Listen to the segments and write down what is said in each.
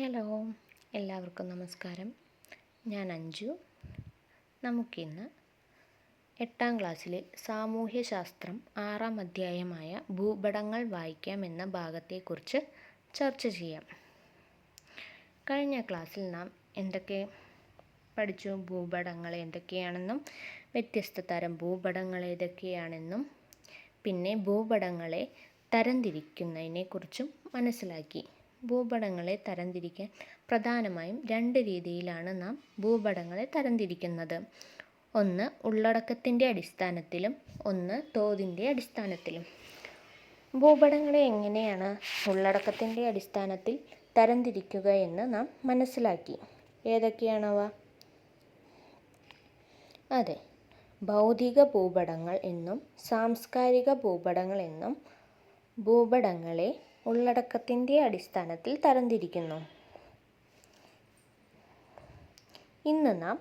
Hello എല്ലാവർക്കും നമസ്കാരം. ഞാൻ അഞ്ജു. നമുക്കിന്ന് എട്ടാം ക്ലാസ്സിലെ സാമൂഹ്യശാസ്ത്രം ആറാം അധ്യായമായ ഭൂപടങ്ങൾ വായിക്കാം എന്ന ഭാഗത്തെക്കുറിച്ച് ചർച്ച ചെയ്യാം. കഴിഞ്ഞ ക്ലാസ്സിൽ നാം എന്തൊക്കെ പഠിച്ചു ഭൂപടങ്ങൾ എന്തൊക്കെയാണെന്നും വ്യത്യസ്ത തരം ഭൂപടങ്ങൾ ഏതൊക്കെയാണെന്നും പിന്നെ ഭൂപടങ്ങളെ തരംതിരിക്കുന്നതിനെക്കുറിച്ചും മനസ്സിലാക്കി. ഭൂപടങ്ങളെ തരംതിരിക്കാൻ പ്രധാനമായും രണ്ട് രീതിയിലാണ് നാം ഭൂപടങ്ങളെ തരംതിരിക്കുന്നത്. ഒന്ന് ഉള്ളടക്കത്തിന്റെ അടിസ്ഥാനത്തിലും. ഒന്ന് തോതിന്റെ അടിസ്ഥാനത്തിലും. ഭൂപടങ്ങളെ എങ്ങനെയാണ് ഉള്ളടക്കത്തിന്റെ അടിസ്ഥാനത്തിൽ തരംതിരിക്കുക എന്ന് നാം മനസ്സിലാക്കി. ഏതൊക്കെയാണവ? അതെ ഭൗതിക ഭൂപടങ്ങൾ എന്നും സാംസ്കാരിക ഭൂപടങ്ങൾ എന്നും ഭൂപടങ്ങളെ ഉള്ളടക്കത്തിന്റെ അടിസ്ഥാനത്തിൽ തരംതിരിക്കുന്നു. ഇന്ന് നാം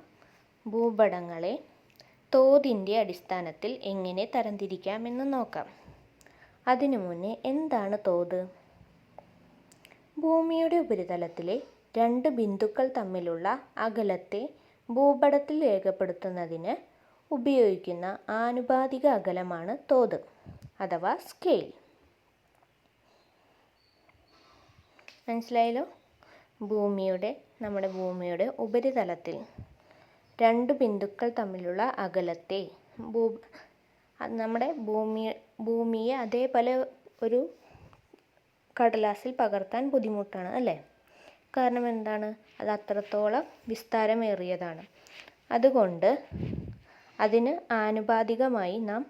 ഭൂപടങ്ങളെ തോതിന്റെ അടിസ്ഥാനത്തിൽ എങ്ങനെ തരംതിരിക്കാമെന്ന് നോക്കാം. അതിനു മുന്നേ എന്താണ് തോത്? ഭൂമിയുടെ ഉപരിതലത്തിലെ രണ്ട് ബിന്ദുക്കൾ തമ്മിലുള്ള അകലത്തെ ഭൂപടത്തിൽ രേഖപ്പെടുത്തുന്നതിന് ഉപയോഗിക്കുന്ന ആനുപാതിക അകലമാണ് തോത് അഥവാ സ്കെയിൽ. മനസ്സിലായല്ലോ? ഭൂമിയുടെ നമ്മുടെ ഭൂമിയുടെ ഉപരിതലത്തിൽ രണ്ട് ബിന്ദുക്കൾ തമ്മിലുള്ള അകലത്തെ ഭൂ നമ്മുടെ ഭൂമി ഭൂമിയെ അതേപോലെ ഒരു കടലാസിൽ പകർത്താൻ ബുദ്ധിമുട്ടാണ് അല്ലേ? കാരണം എന്താണ്? അത് അത്രത്തോളം വിസ്താരമേറിയതാണ്. അതുകൊണ്ട് അതിന് ആനുപാതികമായി നാം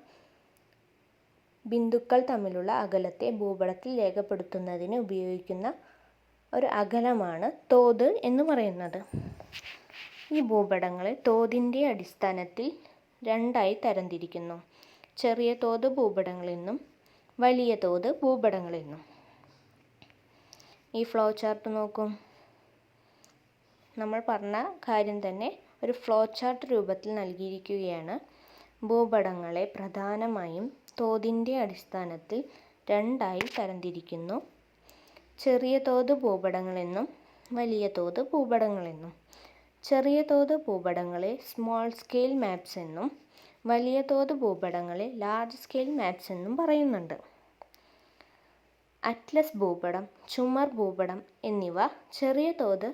ബിന്ദുക്കൾ തമ്മിലുള്ള അകലത്തെ ഭൂപടത്തിൽ രേഖപ്പെടുത്തുന്നതിന് ഉപയോഗിക്കുന്ന ഒരു അകലമാണ് തോത് എന്ന് പറയുന്നത്. ഈ ഭൂപടങ്ങളെ തോതിന്റെ അടിസ്ഥാനത്തിൽ രണ്ടായി തരംതിരിക്കുന്നു. ചെറിയ തോത് ഭൂപടങ്ങളെന്നും വലിയ തോത് ഭൂപടങ്ങളെന്നും ഈ ഫ്ലോ ചാർട്ട് നോക്കും. നമ്മൾ പറഞ്ഞ കാര്യം തന്നെ ഒരു ഫ്ലോ ചാർട്ട് രൂപത്തിൽ നൽകിയിരിക്കുകയാണ്. ഭൂപടങ്ങളെ പ്രധാനമായും തോതിന്റെ അടിസ്ഥാനത്തിൽ രണ്ടായി തരംതിരിക്കുന്നു. ചെറിയ തോത് ഭൂപടങ്ങളെന്നും വലിയ തോത് ഭൂപടങ്ങളെന്നും. ചെറിയ തോത് ഭൂപടങ്ങളെ സ്മോൾ സ്കെയിൽ മാപ്സ് എന്നും വലിയ തോത് ഭൂപടങ്ങളെ ലാർജ് സ്കെയിൽ മാപ്സ് എന്നും പറയുന്നുണ്ട്. അറ്റ്ലസ് ഭൂപടം ചുമർ ഭൂപടം എന്നിവ ചെറിയ തോത്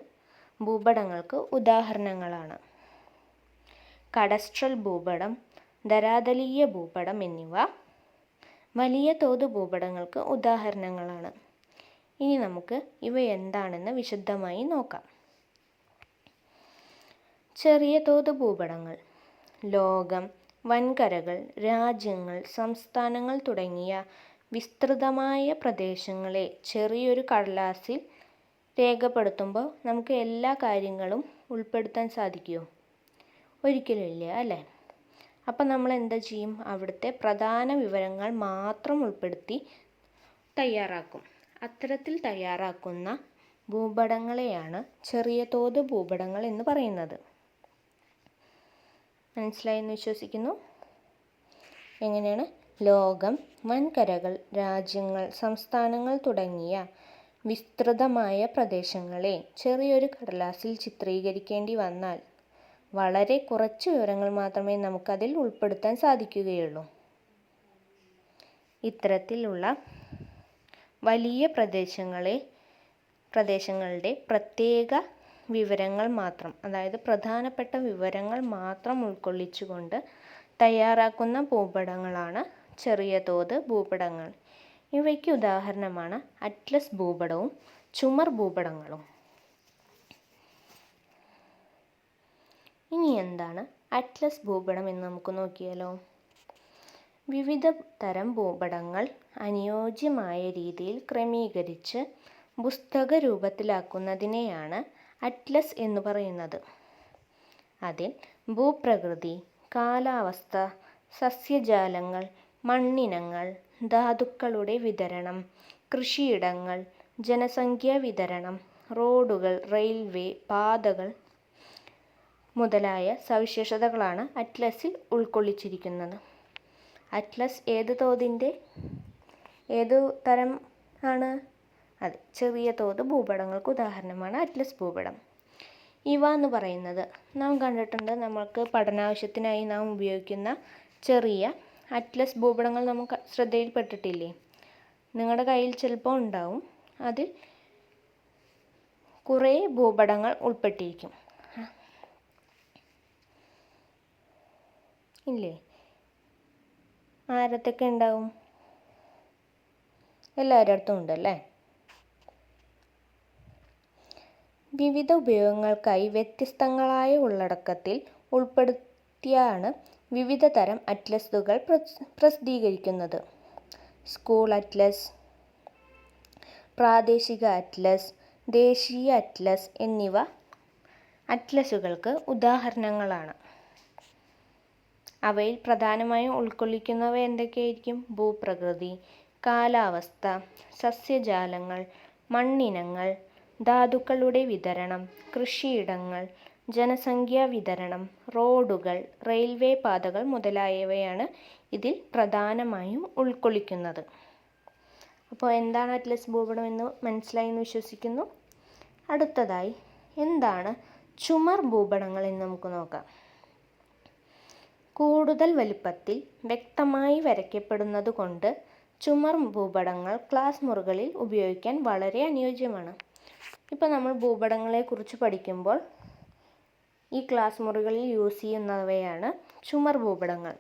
ഭൂപടങ്ങൾക്ക് ഉദാഹരണങ്ങളാണ്. കഡസ്ട്രൽ ഭൂപടം ധരാതലീയ ഭൂപടം എന്നിവ വലിയ തോത് ഭൂപടങ്ങൾക്ക് ഉദാഹരണങ്ങളാണ്. ഇനി നമുക്ക് ഇവ എന്താണെന്ന് വിശദമായി നോക്കാം. ചെറിയ തോത് ഭൂപടങ്ങൾ ലോകം വൻകരകൾ രാജ്യങ്ങൾ സംസ്ഥാനങ്ങൾ തുടങ്ങിയ വിസ്തൃതമായ പ്രദേശങ്ങളെ ചെറിയൊരു കടലാസിൽ രേഖപ്പെടുത്തുമ്പോൾ നമുക്ക് എല്ലാ കാര്യങ്ങളും ഉൾപ്പെടുത്താൻ സാധിക്കുമോ? ഒരിക്കലുമില്ല അല്ലേ? അപ്പം നമ്മൾ എന്താ ചെയ്യും? അവിടുത്തെ പ്രധാന വിവരങ്ങൾ മാത്രം ഉൾപ്പെടുത്തി തയ്യാറാക്കും. അത്തരത്തിൽ തയ്യാറാക്കുന്ന ഭൂപടങ്ങളെയാണ് ചെറിയ തോത് ഭൂപടങ്ങൾ എന്ന് പറയുന്നത്. മനസ്സിലായി എന്ന് വിശ്വസിക്കുന്നു? എങ്ങനെയാണ്? ലോകം വൻകരകൾ രാജ്യങ്ങൾ സംസ്ഥാനങ്ങൾ തുടങ്ങിയ വിസ്തൃതമായ പ്രദേശങ്ങളെ ചെറിയൊരു കടലാസിൽ ചിത്രീകരിക്കേണ്ടി വന്നാൽ വളരെ കുറച്ച് വിവരങ്ങൾ മാത്രമേ നമുക്കതിൽ ഉൾപ്പെടുത്താൻ സാധിക്കുകയുള്ളൂ. ഇത്തരത്തിലുള്ള വലിയ പ്രദേശങ്ങളെ പ്രദേശങ്ങളുടെ പ്രത്യേക വിവരങ്ങൾ മാത്രം അതായത് പ്രധാനപ്പെട്ട വിവരങ്ങൾ മാത്രം ഉൾക്കൊള്ളിച്ചുകൊണ്ട് തയ്യാറാക്കുന്ന ഭൂപടങ്ങളാണ് ചെറിയ തോത് ഭൂപടങ്ങൾ. ഇവയ്ക്ക് ഉദാഹരണമാണ് അറ്റ്ലസ് ഭൂപടവും ചുമർ ഭൂപടങ്ങളും. ഇനി എന്താണ് അറ്റ്ലസ് ഭൂപടം എന്ന് നമുക്ക് നോക്കിയാലോ? വിവിധ തരം ഭൂപടങ്ങൾ അനുയോജ്യമായ രീതിയിൽ ക്രമീകരിച്ച് പുസ്തക രൂപത്തിലാക്കുന്നതിനെയാണ് അറ്റ്ലസ് എന്ന് പറയുന്നത്. അതിൽ ഭൂപ്രകൃതി കാലാവസ്ഥ സസ്യജാലങ്ങൾ മണ്ണിനങ്ങൾ ധാതുക്കളുടെ വിതരണം കൃഷിയിടങ്ങൾ ജനസംഖ്യാ വിതരണം റോഡുകൾ റെയിൽവേ പാതകൾ മുതലായ സവിശേഷതകളാണ് അറ്റ്ലസിൽ ഉൾക്കൊള്ളിച്ചിരിക്കുന്നത്. അറ്റ്ലസ് ഏത് തോതിന്റെ? ഏതു തരം ആണ്? അതെ ചെറിയ തോത് ഭൂപടങ്ങൾക്ക് ഉദാഹരണമാണ് അറ്റ്ലസ് ഭൂപടം. ഇവ എന്ന് പറയുന്നത് നാം കണ്ടിട്ടുണ്ട് നമ്മൾക്ക് പഠനാവശ്യത്തിനായി നാം ഉപയോഗിക്കുന്ന ചെറിയ അറ്റ്ലസ് ഭൂപടങ്ങൾ നമുക്ക് ശ്രദ്ധയിൽപ്പെട്ടിട്ടില്ലേ? നിങ്ങളുടെ കയ്യിൽ ചിലപ്പോൾ ഉണ്ടാവും. അത് കുറേ ഭൂപടങ്ങൾ ഉൾപ്പെട്ടിരിക്കും. ഇല്ലേ? ആരത്തൊക്കെ ഉണ്ടാവും. എല്ലാവരുടെ അടുത്തും ഉണ്ടല്ലേ വിവിധ ഉപയോഗങ്ങൾക്കായി വ്യത്യസ്തങ്ങളായ ഉള്ളടക്കത്തിൽ ഉൾപ്പെടുത്തിയാണ് വിവിധ തരം അറ്റ്ലസുകൾ പ്രസിദ്ധീകരിക്കുന്നത്. സ്കൂൾ അറ്റ്ലസ് പ്രാദേശിക അറ്റ്ലസ് ദേശീയ അറ്റ്ലസ് എന്നിവ അറ്റ്ലസുകൾക്ക് ഉദാഹരണങ്ങളാണ്. അവയിൽ പ്രധാനമായും ഉൾക്കൊള്ളിക്കുന്നവ എന്തൊക്കെയായിരിക്കും? ഭൂപ്രകൃതി കാലാവസ്ഥ സസ്യജാലങ്ങൾ മണ്ണിനങ്ങൾ ധാതുക്കളുടെ വിതരണം കൃഷിയിടങ്ങൾ ജനസംഖ്യാ വിതരണം റോഡുകൾ റെയിൽവേ പാതകൾ മുതലായവയാണ് ഇതിൽ പ്രധാനമായും ഉൾക്കൊള്ളിക്കുന്നത്. അപ്പോൾ എന്താണ് അറ്റ്ലസ് ഭൂപടം എന്ന് മനസ്സിലായി എന്ന് വിശ്വസിക്കുന്നു? അടുത്തതായി എന്താണ് ചുമർ ഭൂപടങ്ങൾ എന്ന് നമുക്ക് നോക്കാം. കൂടുതൽ വലുപ്പത്തിൽ വ്യക്തമായി വരയ്ക്കപ്പെടുന്നത് കൊണ്ട് ചുമർ ഭൂപടങ്ങൾ ക്ലാസ് മുറികളിൽ ഉപയോഗിക്കാൻ വളരെ അനുയോജ്യമാണ്. ഇപ്പോൾ നമ്മൾ ഭൂപടങ്ങളെക്കുറിച്ച് പഠിക്കുമ്പോൾ ഈ ക്ലാസ് മുറികളിൽ യൂസ് ചെയ്യുന്നവയാണ് ചുമർ ഭൂപടങ്ങൾ.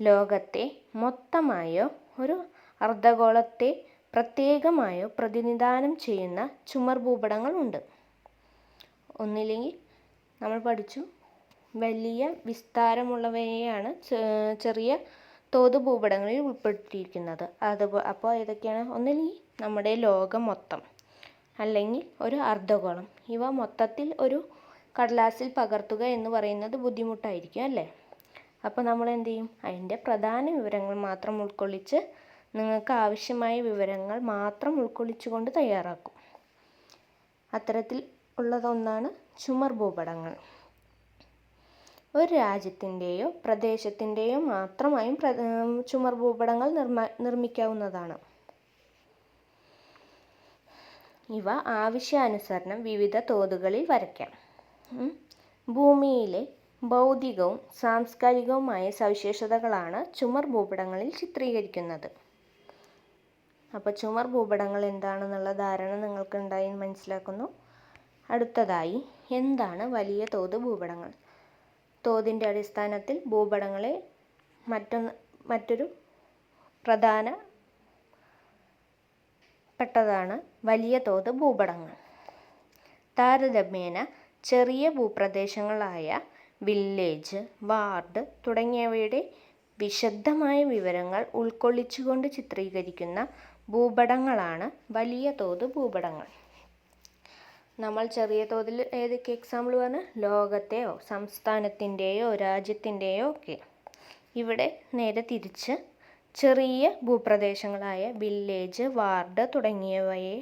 ലോകത്തെ മൊത്തമായോ ഒരു അർദ്ധഗോളത്തെ പ്രത്യേകമായോ പ്രതിനിധാനം ചെയ്യുന്ന ചുമർ ഭൂപടങ്ങൾ ഉണ്ട്. ഒന്നില്ലെങ്കിൽ നമ്മൾ പഠിച്ചു വലിയ വിസ്താരമുള്ളവയെയാണ് ചെറിയ തോത് ഭൂപടങ്ങളിൽ ഉൾപ്പെടുത്തിയിരിക്കുന്നത്. അത് അപ്പോൾ ഏതൊക്കെയാണ്? ഒന്നില്ലെങ്കിൽ നമ്മുടെ ലോകം മൊത്തം അല്ലെങ്കിൽ ഒരു അർദ്ധഗോളം. ഇവ മൊത്തത്തിൽ ഒരു കടലാസിൽ പകർത്തുക എന്ന് പറയുന്നത് ബുദ്ധിമുട്ടായിരിക്കും അല്ലേ? അപ്പോൾ നമ്മൾ എന്ത് ചെയ്യും? അതിന്റെ പ്രധാന വിവരങ്ങൾ മാത്രം ഉൾക്കൊള്ളിച്ച് നിങ്ങൾക്ക് ആവശ്യമായ വിവരങ്ങൾ മാത്രം ഉൾക്കൊള്ളിച്ചുകൊണ്ട് തയ്യാറാക്കും. അത്തരത്തിൽ ഉള്ളതൊന്നാണ് ചുമർ ഭൂപടങ്ങൾ. ഒരു രാജ്യത്തിന്റെയോ പ്രദേശത്തിന്റെയോ മാത്രമായും ചുമർ ഭൂപടങ്ങൾ നിർമ്മ നിർമ്മിക്കാവുന്നതാണ്. ഇവ ആവശ്യാനുസരണം വിവിധ തോതുകളിൽ വരയ്ക്കാം. ഭൂമിയിലെ ഭൗതികവും സാംസ്കാരികവുമായ സവിശേഷതകളാണ് ചുമർ ഭൂപടങ്ങളിൽ ചിത്രീകരിക്കുന്നത്. അപ്പോൾ ചുമർ ഭൂപടങ്ങൾ എന്താണെന്നുള്ള ധാരണ നിങ്ങൾക്ക് ഉണ്ടായി മനസ്സിലാക്കുന്നു. അടുത്തതായി എന്താണ് വലിയ തോത് ഭൂപടങ്ങൾ? തോതിന്റെ അടിസ്ഥാനത്തിൽ ഭൂപടങ്ങളെ മറ്റൊന്ന് മറ്റൊരു പ്രധാന പെട്ടതാണ് വലിയ തോത് ഭൂപടങ്ങൾ. താരതമ്യേന ചെറിയ ഭൂപ്രദേശങ്ങളായ വില്ലേജ് വാർഡ് തുടങ്ങിയവയുടെ വിശദമായ വിവരങ്ങൾ ഉൾക്കൊള്ളിച്ചുകൊണ്ട് ചിത്രീകരിക്കുന്ന ഭൂപടങ്ങളാണ് വലിയ തോത് ഭൂപടങ്ങൾ. നമ്മൾ ചെറിയ തോതിൽ ഏതൊക്കെ എക്സാമ്പിൾ പറഞ്ഞാൽ ലോകത്തെയോ സംസ്ഥാനത്തിന്റെയോ രാജ്യത്തിന്റെയോ ഒക്കെ. ഇവിടെ നേരെ തിരിച്ച് ചെറിയ ഭൂപ്രദേശങ്ങളായ വില്ലേജ് വാർഡ് തുടങ്ങിയവയെ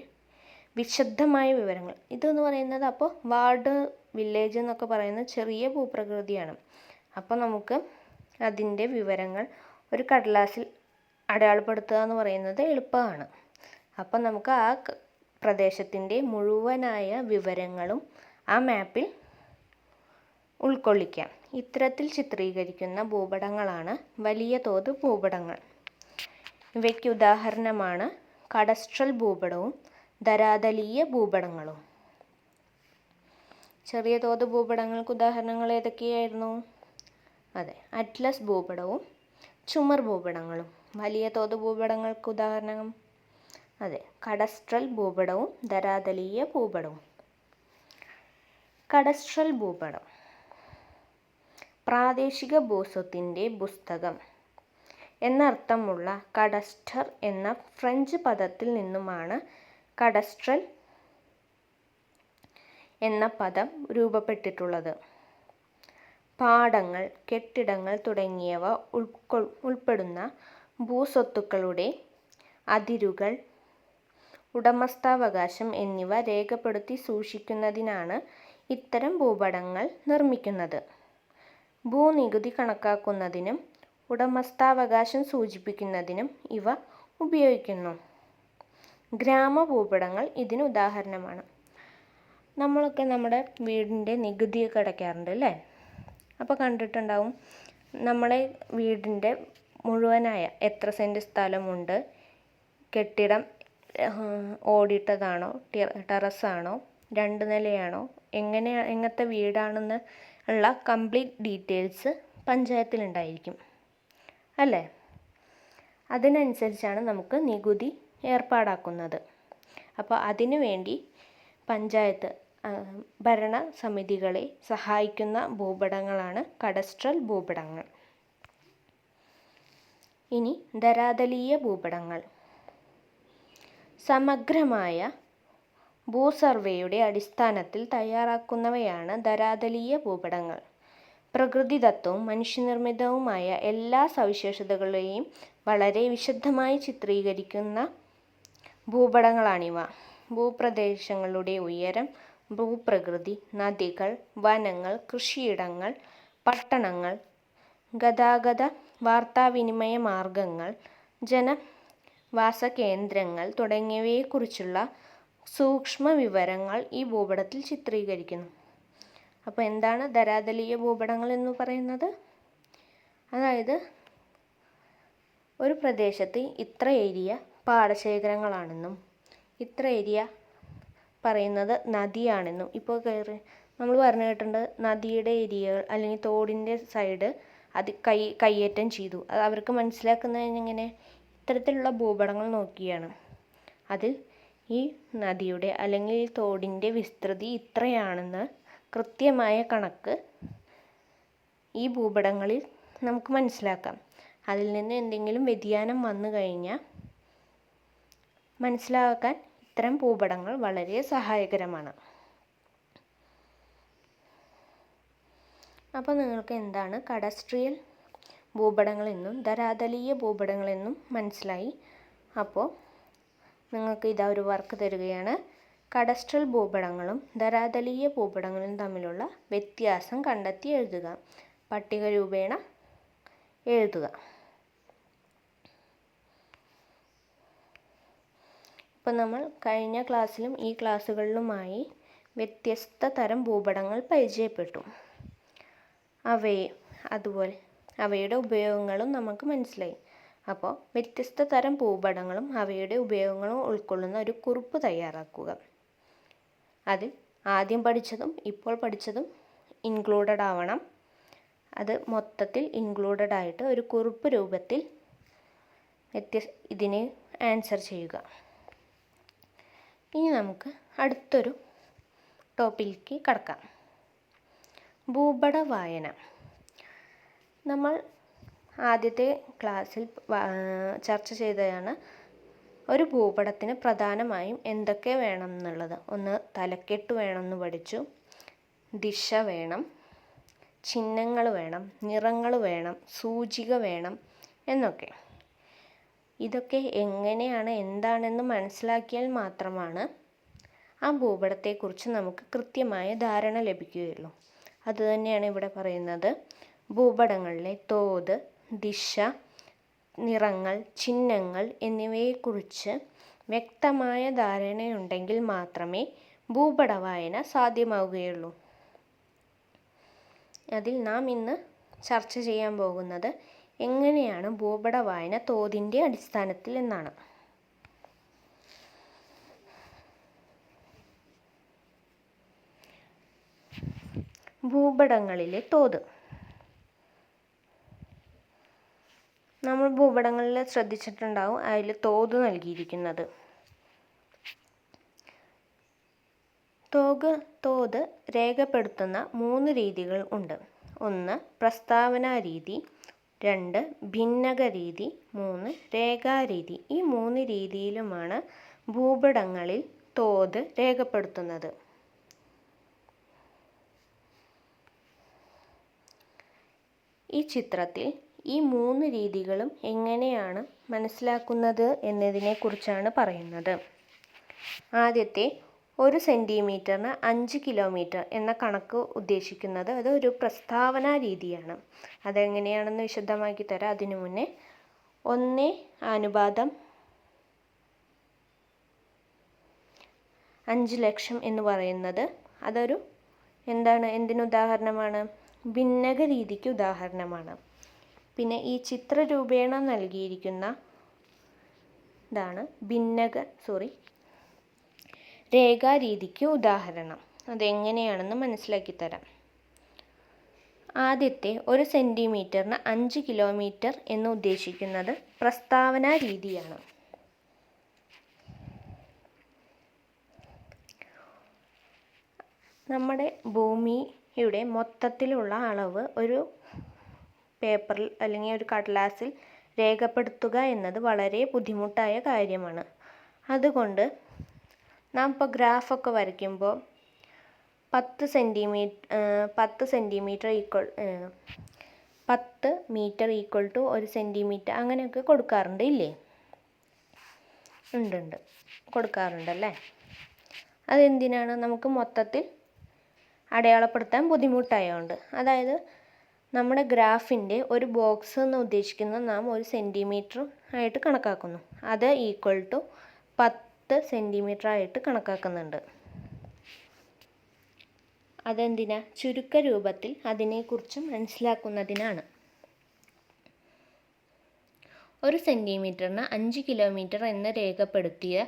വിശദമായ വിവരങ്ങൾ. ഇതെന്ന് പറയുന്നത് അപ്പോൾ വാർഡ് വില്ലേജ് എന്നൊക്കെ പറയുന്നത് ചെറിയ ഭൂപ്രകൃതിയാണ്. അപ്പോൾ നമുക്ക് അതിന്റെ വിവരങ്ങൾ ഒരു കടലാസിൽ അടയാളപ്പെടുത്തുക എന്ന് പറയുന്നത് എളുപ്പമാണ്. അപ്പം നമുക്ക് ആ പ്രദേശത്തിന്റെ മുഴുവനായ വിവരങ്ങളും ആ മാപ്പിൽ ഉൾക്കൊള്ളിക്കാം. ഇത്തരത്തിൽ ചിത്രീകരിക്കുന്ന ഭൂപടങ്ങളാണ് വലിയ തോത് ഭൂപടങ്ങൾ. ഇവയ്ക്ക് ഉദാഹരണമാണ് കടസ്ട്രൽ ഭൂപടവും ധരാതലീയ ഭൂപടങ്ങളും. ചെറിയ തോത് ഭൂപടങ്ങൾക്ക് ഉദാഹരണങ്ങൾ ഏതൊക്കെയായിരുന്നു? അതെ അറ്റ്ലസ് ഭൂപടവും ചുമർ ഭൂപടങ്ങളും. വലിയ തോത് ഭൂപടങ്ങൾക്ക് ഉദാഹരണം? അതെ. കഡസ്ട്രൽ ഭൂപടവും ധരാതലീയ ഭൂപടവും. കഡസ്ട്രൽ ഭൂപടം. പ്രാദേശിക ഭൂസ്വത്തിന്റെ പുസ്തകം എന്നർത്ഥമുള്ള കഡസ്റ്റർ എന്ന ഫ്രഞ്ച് പദത്തിൽ നിന്നുമാണ് കഡസ്ട്രൽ എന്ന പദം രൂപപ്പെട്ടിട്ടുള്ളത്. പാടങ്ങൾ കെട്ടിടങ്ങൾ തുടങ്ങിയവ ഉൾക്കൊ ഉൾപ്പെടുന്ന ഭൂസ്വത്തുക്കളുടെ അതിരുകൾ ഉടമസ്ഥാവകാശം എന്നിവ രേഖപ്പെടുത്തി സൂക്ഷിക്കുന്നതിനാണ് ഇത്തരം ഭൂപടങ്ങൾ നിർമ്മിക്കുന്നത്. ഭൂനികുതി കണക്കാക്കുന്നതിനും ഉടമസ്ഥാവകാശം സൂചിപ്പിക്കുന്നതിനും ഇവ ഉപയോഗിക്കുന്നു. ഗ്രാമഭൂപടങ്ങൾ ഇതിന് ഉദാഹരണമാണ്. നമ്മളൊക്കെ നമ്മുടെ വീടിന്റെ നികുതിയൊക്കെ അടയ്ക്കാറുണ്ട് അല്ലേ? അപ്പോൾ കണ്ടിട്ടുണ്ടാവും നമ്മളെ വീടിന്റെ മുഴുവനായ എത്ര സെന്റ് സ്ഥലമുണ്ട് കെട്ടിടം ഓടിട്ടതാണോ ടെറസാണോ? രണ്ട് നിലയാണോ? എങ്ങനെ എങ്ങനത്തെ വീടാണെന്ന് ഉള്ള കംപ്ലീറ്റ് ഡീറ്റെയിൽസ് പഞ്ചായത്തിലുണ്ടായിരിക്കും. അല്ലേ? അതിനനുസരിച്ചാണ് നമുക്ക് നികുതി ഏർപ്പാടാക്കുന്നത്. അപ്പോൾ അതിനു വേണ്ടി പഞ്ചായത്ത് ഭരണ സമിതികളെ സഹായിക്കുന്ന ഭൂപടങ്ങളാണ് കഡസ്ട്രൽ ഭൂപടങ്ങൾ. ഇനി ധരാതലീയ ഭൂപടങ്ങൾ. സമഗ്രമായ ഭൂസർവേയുടെ അടിസ്ഥാനത്തിൽ തയ്യാറാക്കുന്നവയാണ് ധരാതലീയ ഭൂപടങ്ങൾ. പ്രകൃതിദത്തവും മനുഷ്യനിർമ്മിതവുമായ എല്ലാ സവിശേഷതകളെയും വളരെ വിശദമായി ചിത്രീകരിക്കുന്ന ഭൂപടങ്ങളാണിവ. ഭൂപ്രദേശങ്ങളുടെ ഉയരം ഭൂപ്രകൃതി നദികൾ വനങ്ങൾ കൃഷിയിടങ്ങൾ പട്ടണങ്ങൾ ഗതാഗത വാർത്താവിനിമയ മാർഗങ്ങൾ ജനവാസകേന്ദ്രങ്ങൾ തുടങ്ങിയവയെക്കുറിച്ചുള്ള സൂക്ഷ്മ വിവരങ്ങൾ ഈ ഭൂപടത്തിൽ ചിത്രീകരിക്കുന്നു. അപ്പോൾ എന്താണ് ധരാതലീയ ഭൂപടങ്ങൾ എന്ന് പറയുന്നത്? അതായത് ഒരു പ്രദേശത്ത് ഇത്ര ഏരിയ പാടശേഖരങ്ങളാണെന്നും ഇത്ര ഏരിയ പറയുന്നത് നദിയാണെന്നും. ഇപ്പോൾ കയറി നമ്മൾ പറഞ്ഞു കേട്ടിട്ടുണ്ട് നദിയുടെ ഏരിയകൾ അല്ലെങ്കിൽ തോടിന്റെ സൈഡ് അത് കൈ കയ്യേറ്റം ചെയ്തു. അത് അവർക്ക് മനസ്സിലാക്കുന്നത് എങ്ങനെ? ഇത്തരത്തിലുള്ള ഭൂപടങ്ങൾ നോക്കിയാണ്. അതിൽ ഈ നദിയുടെ അല്ലെങ്കിൽ തോടിന്റെ വിസ്തൃതി ഇത്രയാണെന്ന് കൃത്യമായ കണക്ക് ഈ ഭൂപടങ്ങളിൽ നമുക്ക് മനസ്സിലാക്കാം. അതിൽ നിന്ന് എന്തെങ്കിലും വ്യതിയാനം വന്നു കഴിഞ്ഞാൽ മനസ്സിലാക്കാൻ ഇത്തരം ഭൂപടങ്ങൾ വളരെ സഹായകരമാണ്. അപ്പോൾ നിങ്ങൾക്ക് എന്താണ് കഡസ്ട്രിയൽ ഭൂപടങ്ങളെന്നും ധരാതലീയ ഭൂപടങ്ങളെന്നും മനസ്സിലായി. അപ്പോൾ നിങ്ങൾക്ക് ഇതാ ഒരു വർക്ക് തരികയാണ്. കഡസ്ട്രൽ ഭൂപടങ്ങളും ധരാതലീയ ഭൂപടങ്ങളും തമ്മിലുള്ള വ്യത്യാസം കണ്ടെത്തി എഴുതുക. പട്ടിക രൂപേണ എഴുതുക. ഇപ്പം നമ്മൾ കഴിഞ്ഞ ക്ലാസ്സിലും ഈ ക്ലാസ്സുകളിലുമായി വ്യത്യസ്ത തരം ഭൂപടങ്ങൾ പരിചയപ്പെട്ടു. അവയെ അതുപോലെ അവയുടെ ഉപയോഗങ്ങളും നമുക്ക് മനസ്സിലായി. അപ്പോൾ വ്യത്യസ്ത തരം പൂപടങ്ങളും അവയുടെ ഉപയോഗങ്ങളും ഉൾക്കൊള്ളുന്ന ഒരു കുറിപ്പ് തയ്യാറാക്കുക. അതിൽ ആദ്യം പഠിച്ചതും ഇപ്പോൾ പഠിച്ചതും ഇൻക്ലൂഡഡ് ആവണം. അത് മൊത്തത്തിൽ ഇൻക്ലൂഡഡ് ആയിട്ട് ഒരു കുറിപ്പ് രൂപത്തിൽ വ്യത്യസ് ഇതിന് ആൻസർ ചെയ്യുക. ഇനി നമുക്ക് അടുത്തൊരു ടോപ്പിലേക്ക് കടക്കാം. ഭൂപട വായന നമ്മൾ ആദ്യത്തെ ക്ലാസ്സിൽ ചർച്ച ചെയ്തതാണ് ഒരു ഭൂപടത്തിന് പ്രധാനമായും എന്തൊക്കെ വേണം എന്നുള്ളത്. ഒന്ന് തലക്കെട്ട് വേണം എന്ന് പഠിച്ചു ദിശ വേണം ചിഹ്നങ്ങൾ വേണം നിറങ്ങൾ വേണം സൂചിക വേണം എന്നൊക്കെ. ഇതൊക്കെ എങ്ങനെയാണ് എന്താണെന്ന് മനസ്സിലാക്കിയാൽ മാത്രമാണ് ആ ഭൂപടത്തെക്കുറിച്ച് നമുക്ക് കൃത്യമായ ധാരണ ലഭിക്കുകയുള്ളൂ. അതുതന്നെയാണ് ഇവിടെ പറയുന്നത്. ഭൂപടങ്ങളിലെ തോത് ദിശ നിറങ്ങൾ ചിഹ്നങ്ങൾ എന്നിവയെക്കുറിച്ച് വ്യക്തമായ ധാരണയുണ്ടെങ്കിൽ മാത്രമേ ഭൂപട വായന സാധ്യമാവുകയുള്ളൂ. അതിൽ നാം ഇന്ന് ചർച്ച ചെയ്യാൻ പോകുന്നത് എങ്ങനെയാണ് ഭൂപട വായന തോതിന്റെ അടിസ്ഥാനത്തിൽ എന്നാണ്. ഭൂപടങ്ങളിലെ തോത്. നമ്മൾ ഭൂപടങ്ങളിൽ ശ്രദ്ധിച്ചിട്ടുണ്ടാവും അതിൽ തോത് നൽകിയിരിക്കുന്നത്. തോക് തോത് രേഖപ്പെടുത്തുന്ന മൂന്ന് രീതികൾ ഉണ്ട്. ഒന്ന് പ്രസ്താവന രീതി. രണ്ട് ഭിന്നക രീതി. മൂന്ന് രേഖാരീതി ഈ മൂന്ന് രീതിയിലുമാണ് ഭൂപടങ്ങളിൽ തോത് രേഖപ്പെടുത്തുന്നത്. ഈ ചിത്രത്തിൽ ഈ മൂന്ന് രീതികളും എങ്ങനെയാണ് മനസ്സിലാക്കുന്നത് എന്നതിനെക്കുറിച്ചാണ് പറയുന്നത്. ആദ്യത്തെ ഒരു സെന്റിമീറ്ററിന് അഞ്ച് കിലോമീറ്റർ എന്ന കണക്ക് ഉദ്ദേശിക്കുന്നത് അത് ഒരു പ്രസ്താവന രീതിയാണ്. അതെങ്ങനെയാണെന്ന് വിശദമാക്കി തരാം. അതിനു മുന്നേ ഒന്ന് അനുപാതം അഞ്ച് ലക്ഷം എന്ന് പറയുന്നത് അതൊരു എന്താണ്? എന്തിനുദാഹരണമാണ് ഭിന്നക രീതിക്ക് ഉദാഹരണമാണ്. പിന്നെ ഈ ചിത്രരൂപേണ നൽകിയിരിക്കുന്ന ഇതാണ് ഭിന്നക സോറി രേഖാരീതിക്ക് ഉദാഹരണം. അതെങ്ങനെയാണെന്ന് മനസ്സിലാക്കി തരാം. ആദ്യത്തെ ഒരു സെന്റിമീറ്ററിന് അഞ്ച് കിലോമീറ്റർ എന്ന് ഉദ്ദേശിക്കുന്നത് പ്രസ്താവന രീതിയാണ്. നമ്മുടെ ഭൂമിയുടെ മൊത്തത്തിലുള്ള അളവ് ഒരു പേപ്പറിൽ അല്ലെങ്കിൽ ഒരു കടലാസിൽ രേഖപ്പെടുത്തുക എന്നത് വളരെ ബുദ്ധിമുട്ടായ കാര്യമാണ്. അതുകൊണ്ട് നാം ഇപ്പോൾ ഗ്രാഫൊക്കെ വരയ്ക്കുമ്പോൾ പത്ത് സെന്റിമീറ്റർ പത്ത് സെന്റിമീറ്റർ ഈക്വൽ പത്ത് മീറ്റർ ഈക്വൽ ടു ഒരു സെന്റിമീറ്റർ അങ്ങനെയൊക്കെ കൊടുക്കാറുണ്ട് ഇല്ലേ? ഉണ്ട് ഉണ്ട്. കൊടുക്കാറുണ്ടല്ലേ അതെന്തിനാണ്? നമുക്ക് മൊത്തത്തിൽ അടയാളപ്പെടുത്താൻ ബുദ്ധിമുട്ടായതുകൊണ്ട് അതായത് നമ്മുടെ ഗ്രാഫിന്റെ ഒരു ബോക്സ് എന്ന് ഉദ്ദേശിക്കുന്നത് നാം ഒരു സെന്റിമീറ്റർ ആയിട്ട് കണക്കാക്കുന്നു. അത് ഈക്വൽ ടു പത്ത് സെന്റിമീറ്റർ ആയിട്ട് കണക്കാക്കുന്നുണ്ട്. അതെന്തിനാ? ചുരുക്ക രൂപത്തിൽ അതിനെക്കുറിച്ച് മനസ്സിലാക്കുന്നതിനാണ്. ഒരു സെന്റിമീറ്ററിന് അഞ്ച് കിലോമീറ്റർ എന്ന് രേഖപ്പെടുത്തിയ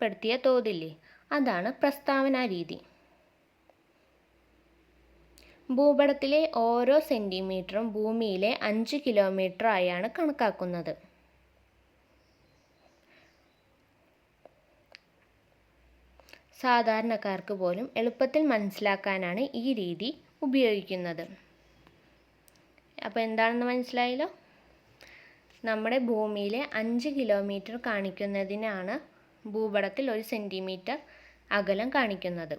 പെടുത്തിയ തോതില്ലേ? അതാണ് പ്രസ്താവന രീതി ഭൂപടത്തിലെ ഓരോ സെന്റിമീറ്ററും ഭൂമിയിലെ അഞ്ച് കിലോമീറ്റർ ആയാണ് കണക്കാക്കുന്നത്. സാധാരണക്കാർക്ക് പോലും എളുപ്പത്തിൽ മനസ്സിലാക്കാനാണ് ഈ രീതി ഉപയോഗിക്കുന്നത്. അപ്പോൾ എന്താണെന്ന് മനസ്സിലായല്ലോ? നമ്മുടെ ഭൂമിയിലെ അഞ്ച് കിലോമീറ്റർ കാണിക്കുന്നതിനാണ് ഭൂപടത്തിൽ ഒരു സെന്റിമീറ്റർ അകലം കാണിക്കുന്നത്.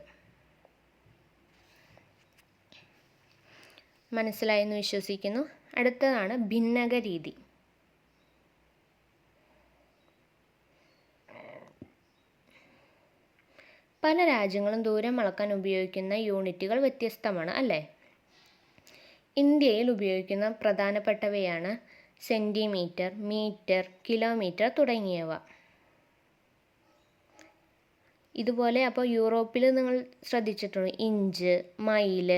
മനസ്സിലായെന്ന് വിശ്വസിക്കുന്നു. അടുത്തതാണ് ഭിന്നക രീതി പല രാജ്യങ്ങളും ദൂരം അളക്കാൻ ഉപയോഗിക്കുന്ന യൂണിറ്റുകൾ വ്യത്യസ്തമാണ് അല്ലേ? ഇന്ത്യയിൽ ഉപയോഗിക്കുന്ന പ്രധാനപ്പെട്ടവയാണ് സെന്റിമീറ്റർ മീറ്റർ കിലോമീറ്റർ തുടങ്ങിയവ. ഇതുപോലെ അപ്പോൾ യൂറോപ്പിൽ നിങ്ങൾ ശ്രദ്ധിച്ചിട്ടുണ്ട് ഇഞ്ച് മൈൽ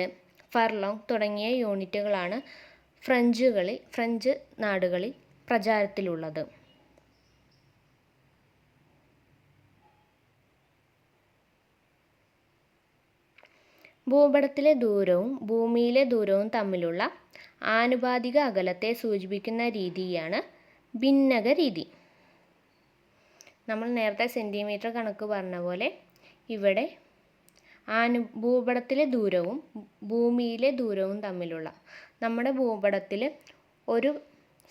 ഫർലോങ് തുടങ്ങിയ യൂണിറ്റുകളാണ് ഫ്രഞ്ചുകളിൽ ഫ്രഞ്ച് നാടുകളിൽ പ്രചാരത്തിലുള്ളത്. ഭൂപടത്തിലെ ദൂരവും ഭൂമിയിലെ ദൂരവും തമ്മിലുള്ള ആനുപാതിക അകലത്തെ സൂചിപ്പിക്കുന്ന രീതിയാണ് ഭിന്നക രീതി. നമ്മൾ നേരത്തെ സെന്റിമീറ്റർ കണക്ക് പറഞ്ഞ പോലെ ഇവിടെ ആനു ഭൂപടത്തിലെ ദൂരവും ഭൂമിയിലെ ദൂരവും തമ്മിലുള്ള. നമ്മുടെ ഭൂപടത്തിൽ ഒരു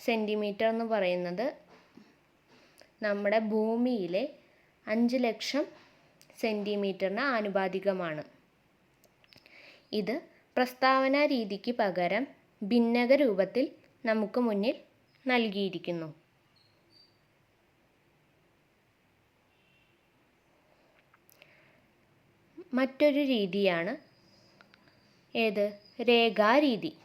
സെന്റിമീറ്റർ എന്ന് പറയുന്നത് നമ്മുടെ ഭൂമിയിലെ അഞ്ച് ലക്ഷം സെന്റിമീറ്ററിന് ആനുപാതികമാണ്. ഇത് പ്രസ്താവന രീതിക്ക് പകരം ഭിന്നക രൂപത്തിൽ നമുക്ക് മുന്നിൽ നൽകിയിരിക്കുന്നു. മറ്റൊരു രീതിയാണ് ഏത്? രേഖാരീതി.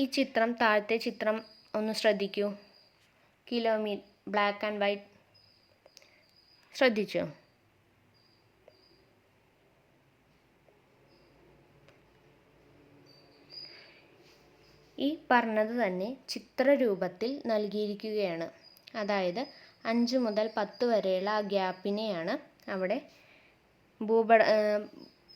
ഈ ചിത്രം താഴത്തെ ചിത്രം ഒന്ന് ശ്രദ്ധിക്കൂ. കിലോമീ ബ്ലാക്ക് ആൻഡ് വൈറ്റ് ശ്രദ്ധിച്ചു? ഈ പറഞ്ഞത് തന്നെ ചിത്രരൂപത്തിൽ നൽകിയിരിക്കുകയാണ്. അതായത് അഞ്ച് മുതൽ പത്ത് വരെയുള്ള ആ ഗ്യാപ്പിനെയാണ് അവിടെ ഭൂപട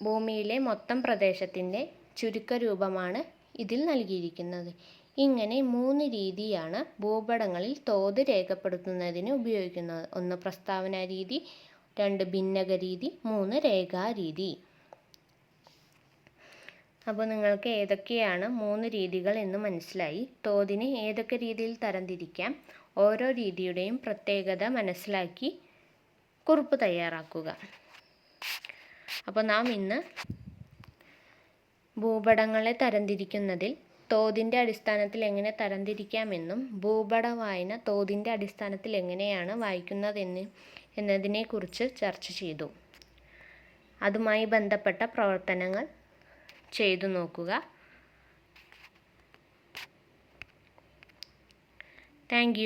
ഭൂമിയിലെ മൊത്തം പ്രദേശത്തിന്റെ ചുരുക്കരൂപമാണ് ഇതിൽ നൽകിയിരിക്കുന്നത്. ഇങ്ങനെ മൂന്ന് രീതിയാണ് ഭൂപടങ്ങളിൽ തോത് രേഖപ്പെടുത്തുന്നതിന് ഉപയോഗിക്കുന്നത്. ഒന്ന് പ്രസ്താവന രീതി രണ്ട് ഭിന്നക രീതി മൂന്ന് രേഖാരീതി അപ്പോൾ നിങ്ങൾക്ക് ഏതൊക്കെയാണ് മൂന്ന് രീതികൾ എന്ന് മനസ്സിലായി? തോതിനെ ഏതൊക്കെ രീതിയിൽ തരംതിരിക്കാം? ഓരോ രീതിയുടെയും പ്രത്യേകത മനസ്സിലാക്കി കുറിപ്പ് തയ്യാറാക്കുക. അപ്പോൾ നാം ഇന്ന് ഭൂപടങ്ങളെ തരംതിരിക്കുന്നതിൽ തോതിന്റെ അടിസ്ഥാനത്തിൽ എങ്ങനെ തരംതിരിക്കാമെന്നും ഭൂപട വായന തോതിന്റെ അടിസ്ഥാനത്തിൽ എങ്ങനെയാണ് വായിക്കുന്നതെന്ന് എന്നതിനെക്കുറിച്ച് ചർച്ച ചെയ്തു. അതുമായി ബന്ധപ്പെട്ട പ്രവർത്തനങ്ങൾ ചെയ്തു നോക്കുക. താങ്ക്